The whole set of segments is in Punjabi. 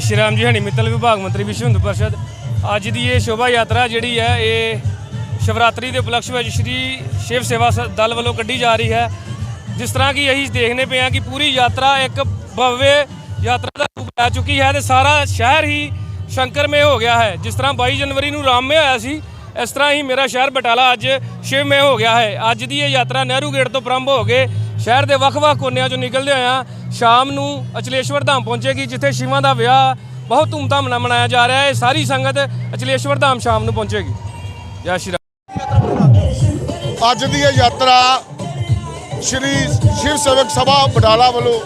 ਸ਼੍ਰੀ ਰਾਮ ਜੀ, ਹਣੀ ਮਿੱਤਲ ਵਿਭਾਗ ਮੰਤਰੀ ਵਿਸ਼ਵ ਹਿੰਦੂ ਪਰਿਸ਼ਦ। ਅੱਜ ਦੀ ਇਹ ਸ਼ੋਭਾ ਯਾਤਰਾ ਜਿਹੜੀ ਹੈ, ਇਹ ਸ਼ਿਵਰਾਤਰੀ ਦੇ ਉਪਲਕਸ਼ ਵਿੱਚ ਸ਼੍ਰੀ ਸ਼ਿਵ ਸੇਵਾ ਦਲ ਵੱਲੋਂ ਕੱਢੀ ਜਾ ਰਹੀ ਹੈ। ਜਿਸ ਤਰ੍ਹਾਂ ਕਿ ਅਸੀਂ ਦੇਖਨੇ ਪਏ ਆ ਕਿ ਪੂਰੀ ਯਾਤਰਾ ਇੱਕ ਭਵਯ ਯਾਤਰਾ ਦਾ ਰੂਪ ਲੈ ਚੁੱਕੀ ਹੈ ਤੇ ਸਾਰਾ ਸ਼ਹਿਰ ਹੀ ਸ਼ੰਕਰਮੇ ਹੋ ਗਿਆ ਹੈ। ਜਿਸ ਤਰ੍ਹਾਂ 22 ਜਨਵਰੀ ਨੂੰ ਰਾਮਮੇ ਹੋਇਆ ਸੀ, ਇਸ ਤਰ੍ਹਾਂ ਹੀ ਮੇਰਾ ਸ਼ਹਿਰ ਬਟਾਲਾ ਅੱਜ ਸ਼ਿਵਮੇ ਹੋ ਗਿਆ ਹੈ। ਅੱਜ ਦੀ ਇਹ ਯਾਤਰਾ ਨਹਿਰੂ ਗੇਟ ਤੋਂ ਪ੍ਰਾਰੰਭ ਹੋ ਕੇ ਸ਼ਹਿਰ ਦੇ ਵੱਖ-ਵੱਖ ਕੋਨਿਆਂ ਚੋਂ ਨਿਕਲਦੇ ਹੋਇਆ ਸ਼ਾਮ ਨੂੰ ਅਚਲੇਸ਼ਵਰ ਧਾਮ ਪਹੁੰਚੇਗੀ, ਜਿੱਥੇ ਸ਼ਿਵਾਂ ਦਾ ਵਿਆਹ ਬਹੁਤ ਧੂਮਧਾਮ ਨਾਲ ਮਨਾਇਆ ਜਾ ਰਿਹਾ ਹੈ। ਇਹ ਸਾਰੀ ਸੰਗਤ ਅਚਲੇਸ਼ਵਰ ਧਾਮ ਸ਼ਾਮ ਨੂੰ ਪਹੁੰਚੇਗੀ। ਜੈ ਸ਼੍ਰੀ ਅੱਜ ਦੀ ਇਹ ਯਾਤਰਾ ਸ਼੍ਰੀ ਸ਼ਿਵ ਸੇਵਕ ਸਭਾ ਬਡਾਲਾ ਵੱਲੋਂ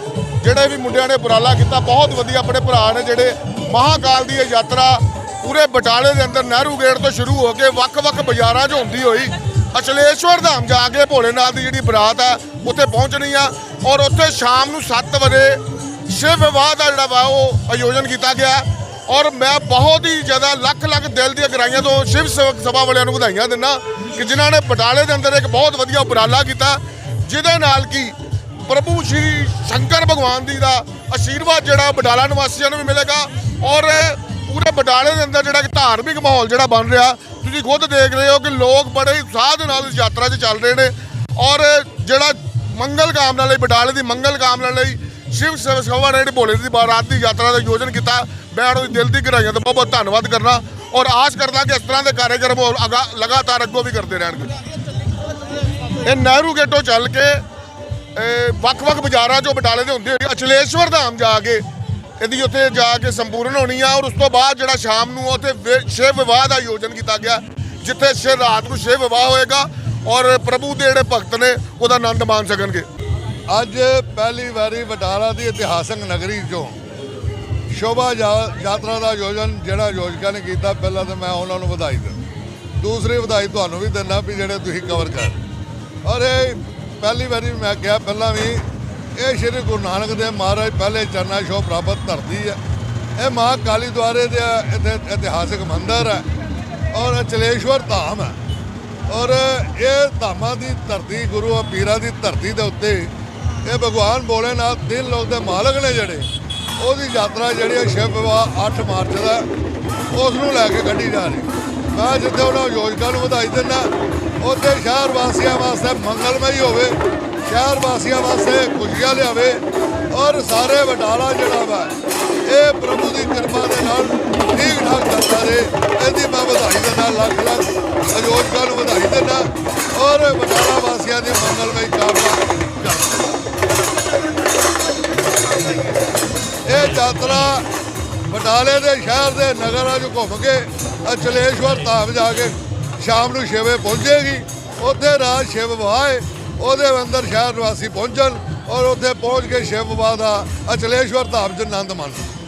ਜਿਹੜੇ ਵੀ ਮੁੰਡਿਆਂ ਨੇ ਉਪਰਾਲਾ ਕੀਤਾ, ਬਹੁਤ ਵਧੀਆ ਆਪਣੇ ਭਰਾ ਨੇ ਜਿਹੜੇ ਮਹਾਕਾਲ ਦੀ ਇਹ ਯਾਤਰਾ ਪੂਰੇ ਬਟਾਲੇ ਦੇ ਅੰਦਰ ਨਹਿਰੂ ਗੇਟ ਤੋਂ ਸ਼ੁਰੂ ਹੋ ਕੇ ਵੱਖ-ਵੱਖ ਬਾਜ਼ਾਰਾਂ 'ਚ ਹੁੰਦੀ ਹੋਈ ਅਚਲੇਸ਼ਵਰ ਧਾਮ ਜਾ ਕੇ ਭੋਲੇਨਾਥ ਦੀ ਜਿਹੜੀ ਬਰਾਤ ਹੈ ਉੱਥੇ ਪਹੁੰਚਣੀ ਆ ਔਰ ਉੱਥੇ ਸ਼ਾਮ ਨੂੰ 7 ਵਜੇ ਸ਼ਿਵ ਵਿਵਾਹ ਦਾ ਜਿਹੜਾ ਵਾ ਉਹ ਆਯੋਜਨ ਕੀਤਾ ਗਿਆ ਔਰ ਮੈਂ ਬਹੁਤ ਹੀ ਜ਼ਿਆਦਾ ਲੱਖ ਲੱਖ ਦਿਲ ਦੀਆਂ ਗਰਾਈਆਂ ਤੋਂ ਸ਼ਿਵ, ਸਭਾ ਵਾਲਿਆਂ ਨੂੰ ਵਧਾਈਆਂ ਦਿੰਦਾ ਕਿ ਜਿਨ੍ਹਾਂ ਨੇ ਬਟਾਲੇ ਦੇ ਅੰਦਰ ਇੱਕ ਬਹੁਤ ਵਧੀਆ ਉਪਰਾਲਾ ਕੀਤਾ, ਜਿਹਦੇ ਨਾਲ ਕਿ ਪ੍ਰਭੂ ਸ਼੍ਰੀ ਸ਼ੰਕਰ ਭਗਵਾਨ ਜੀ ਦਾ ਆਸ਼ੀਰਵਾਦ ਜਿਹੜਾ ਬਟਾਲਾ ਨਿਵਾਸੀਆਂ ਨੂੰ ਵੀ ਮਿਲੇਗਾ ਔਰ ਪੂਰੇ ਬਟਾਲੇ ਦੇ ਅੰਦਰ ਜਿਹੜਾ ਕਿ ਧਾਰਮਿਕ ਮਾਹੌਲ ਜਿਹੜਾ ਬਣ ਰਿਹਾ, ਤੁਸੀਂ ਖੁਦ ਦੇਖ ਰਹੇ ਹੋ ਕਿ ਲੋਕ ਬੜੇ ਹੀ ਉਤਸ਼ਾਹ ਦੇ ਨਾਲ ਇਸ ਯਾਤਰਾ 'ਚ ਚੱਲ ਰਹੇ ਨੇ ਔਰ ਜਿਹੜਾ ਮੰਗਲ ਕਾਮਨਾ ਲਈ, ਬਟਾਲੇ ਦੀ ਮੰਗਲ ਕਾਮਨਾ ਲਈ ਸ਼ਿਵ ਸੇਵਕ ਸਭਾ ਨੇ ਜਿਹੜੀ ਭੋਲੇ ਦੀ ਬਾਰਾਤ ਦੀ ਯਾਤਰਾ ਦਾ ਆਯੋਜਨ ਕੀਤਾ। ਮੈਂ ਉਹਦੀ ਦਿਲ ਦੀ ਗਹਿਰਾਈਆਂ ਤੋਂ ਬਹੁਤ ਬਹੁਤ ਧੰਨਵਾਦ ਕਰਨਾ ਔਰ ਆਸ ਕਰਦਾ ਕਿ ਇਸ ਤਰ੍ਹਾਂ ਦੇ ਕਾਰਜਕ੍ਰਮ ਹੋਰ ਅਗਾ, ਲਗਾਤਾਰ ਅੱਗੋਂ ਵੀ ਕਰਦੇ ਰਹਿਣਗੇ। ਇਹ ਨਹਿਰੂ ਗੇਟੋਂ ਚੱਲ ਕੇ ਵੱਖ-ਵੱਖ ਬਾਜ਼ਾਰਾਂ ਚੋਂ ਬਟਾਲੇ ਦੇ ਹੁੰਦੇ ਹੋਏ ਅਚਲੇਸ਼ਵਰ ਧਾਮ ਜਾ ਕੇ ਇਹਦੀ ਉੱਥੇ ਜਾ ਕੇ ਸੰਪੂਰਨ ਹੋਣੀ ਆ ਔਰ ਉਸ ਤੋਂ ਬਾਅਦ ਜਿਹੜਾ ਸ਼ਾਮ ਨੂੰ ਉੱਥੇ ਵਿ- ਸ਼ਿਵ ਵਿਵਾਹ ਦਾ ਆਯੋਜਨ ਕੀਤਾ ਗਿਆ, ਜਿੱਥੇ ਸ਼ਿਵ ਰਾਤ ਨੂੰ ਸ਼ਿਵ ਵਿਵਾਹ ਹੋਏਗਾ ਔਰ ਪ੍ਰਭੂ ਦੇ ਜਿਹੜੇ ਭਗਤ ਨੇ, ਉਹਦਾ ਆਨੰਦ ਮਾਣ ਸਕਣਗੇ। ਅੱਜ ਪਹਿਲੀ ਵਾਰੀ ਬਟਾਲਾ ਦੀ ਇਤਿਹਾਸਕ ਨਗਰੀ ਚੋਂ ਸ਼ੋਭਾ ਯਾ- ਯਾਤਰਾ ਦਾ ਆਯੋਜਨ ਜਿਹੜਾ ਆਯੋਜਕਾਂ ਨੇ ਕੀਤਾ, ਪਹਿਲਾਂ ਤਾਂ ਮੈਂ ਉਹਨਾਂ ਨੂੰ ਵਧਾਈ ਦਿੰਦਾ। ਦੂਸਰੀ ਵਧਾਈ ਤੁਹਾਨੂੰ ਵੀ ਦਿੰਦਾ ਵੀ ਜਿਹੜੇ ਤੁਸੀਂ ਕਵਰ ਕਰ ਔਰ ਇਹ ਪਹਿਲੀ ਵਾਰੀ ਮੈਂ ਕਿਹਾ, ਪਹਿਲਾਂ ਵੀ ਇਹ ਸ਼੍ਰੀ ਗੁਰੂ ਨਾਨਕ ਦੇਵ ਮਹਾਰਾਜ ਪਹਿਲੇ ਚਰਨਾ ਛੋਹ ਪ੍ਰਾਪਤ ਧਰਤੀ ਹੈ। ਇਹ ਮਾਂ ਕਾਲੀ ਦੁਆਰੇ ਦੇ ਇੱਥੇ ਇਤਿਹਾਸਕ ਮੰਦਿਰ ਹੈ ਔਰ ਚਲੇਸ਼ਵਰ ਧਾਮ ਹੈ। ਔਰ ਇਹ ਧਾਮਾਂ ਦੀ ਧਰਤੀ, ਗੁਰੂ ਪੀਰਾਂ ਦੀ ਧਰਤੀ ਦੇ ਉੱਤੇ ਇਹ ਭਗਵਾਨ ਭੋਲੇਨਾਥ ਦਿਨ ਲੋਕ ਦੇ ਮਾਲਕ ਨੇ ਜਿਹੜੇ, ਉਹਦੀ ਯਾਤਰਾ ਜਿਹੜੀ ਹੈ ਸ਼ਿਵ ਵਿਵਾਹ 8 ਮਾਰਚ ਦਾ ਉਸ ਨੂੰ ਲੈ ਕੇ ਕੱਢੀ ਜਾ ਰਹੀ। ਮੈਂ ਜਿੱਥੇ ਉਹਨਾਂ ਯੋਜਕਾਂ ਨੂੰ ਵਧਾਈ ਦਿੰਦਾ, ਉੱਥੇ ਸ਼ਹਿਰ ਵਾਸੀਆਂ ਵਾਸਤੇ ਮੰਗਲਮਈ ਹੋਵੇ ਸ਼ਹਿਰ ਵਾਸੀਆਂ ਵਾਸਤੇ ਖੁਸ਼ੀਆਂ ਲਿਆਵੇ ਔਰ ਸਾਰੇ ਵਡਾਲਾ ਜਿਹੜਾ ਵਾ, ਇਹ ਪ੍ਰਭੂ ਦੀ ਕਿਰਪਾ ਦੇ ਨਾਲ ਠੀਕ ਠਾਕ ਚੱਲਦਾ ਰਹੇ। ਇਹਦੀ ਮੈਂ ਵਧਾਈ ਦਿੰਦਾ, ਲੱਖ ਲੱਖ ਆਯੋਜਕਾਂ ਨੂੰ ਵਧਾਈ ਦਿੰਦਾ ਔਰ ਵਡਾਲਾ ਵਾਸੀਆਂ ਦੀ ਮੰਗਲਮਈ ਕਾਮਨਾ ਕਰਦਾ। ਇਹ ਯਾਤਰਾ ਬਟਾਲੇ ਦੇ ਸ਼ਹਿਰ ਦੇ ਨਗਰਾਂ 'ਚ ਘੁੰਮ ਕੇ ਅਚਲੇਸ਼ਵਰ ਧਾਮ ਜਾ ਕੇ ਸ਼ਾਮ ਨੂੰ ਛੇਵੇਂ ਪਹੁੰਚੇਗੀ। ਉੱਥੇ ਰਾਤ ਸ਼ਿਵ ਵਿਵਾਹ ਉਹਦੇ ਅੰਦਰ ਸ਼ਹਿਰ ਨਿਵਾਸੀ ਪਹੁੰਚਣ ਔਰ ਉੱਥੇ ਪਹੁੰਚ ਕੇ ਸ਼ਿਵ ਵਿਵਾਹ ਦਾ ਅਚਲੇਸ਼ਵਰ ਧਾਮ 'ਚ ਆਨੰਦ ਮਾਣਨ।